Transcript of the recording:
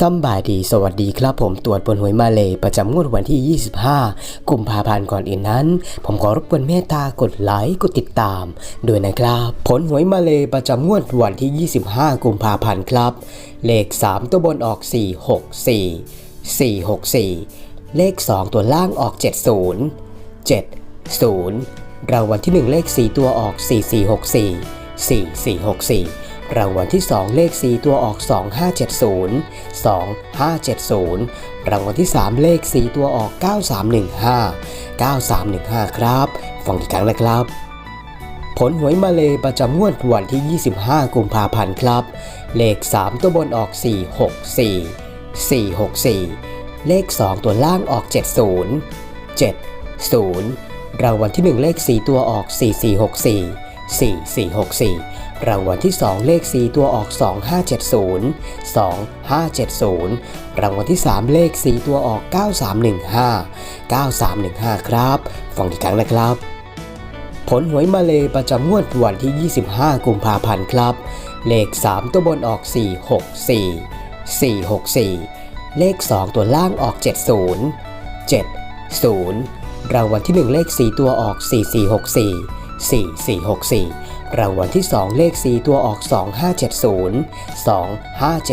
ซัมบายดีสวัสดีครับผมตรวจบนหวยมาเลยประจำงวดวันที่ 25 กุมภาพันธ์ก่อนอื่นนั้น ผมขอรบกวนเมตตากดไลค์กดติดตามด้วยนะครับ ผลหวยมาเลยประจำงวดวันที่ 25 กุมภาพันธ์ครับ เลข 3 ตัวบนออก 464 464 เลข 2 ตัวล่างออก 70 70รางวัลที่ 1 เลข 4 ตัวออก 4464 4464 รางวัลที่ 2 เลข 4 ตัวออก 2570 2570 รางวัลที่ 3 เลข 4 ตัวออก 9315 9315 ครับ ฟังอีกครั้งนะครับ ผลหวยมาเลยประจำงวดวันที่ 25 กุมภาพันธ์ครับ เลข 3 ตัวบนออก 464 464 เลข 2 ตัวล่างออก 70 70 รางวัลที่ 1 เลข 4 ตัวออก 4464 4464 รางวัลที่ 2 เลข 4 ตัวออก 2570 2570 รางวัลที่ 3 เลข 4 ตัวออก 9315 9315 ครับฟังอีกครั้งนะครับ ผลหวยมาเลยประจำงวดวันที่ 25 กุมภาพันธ์ครับ เลข 3 ตัวบนออก 464 464 เลข 2 ตัวล่างออก 70 70 รางวัลที่ 1 เลข 4 ตัวออก 4464 4464 รางวัลที่ 2 เลข 4 ตัวออก 2570 2570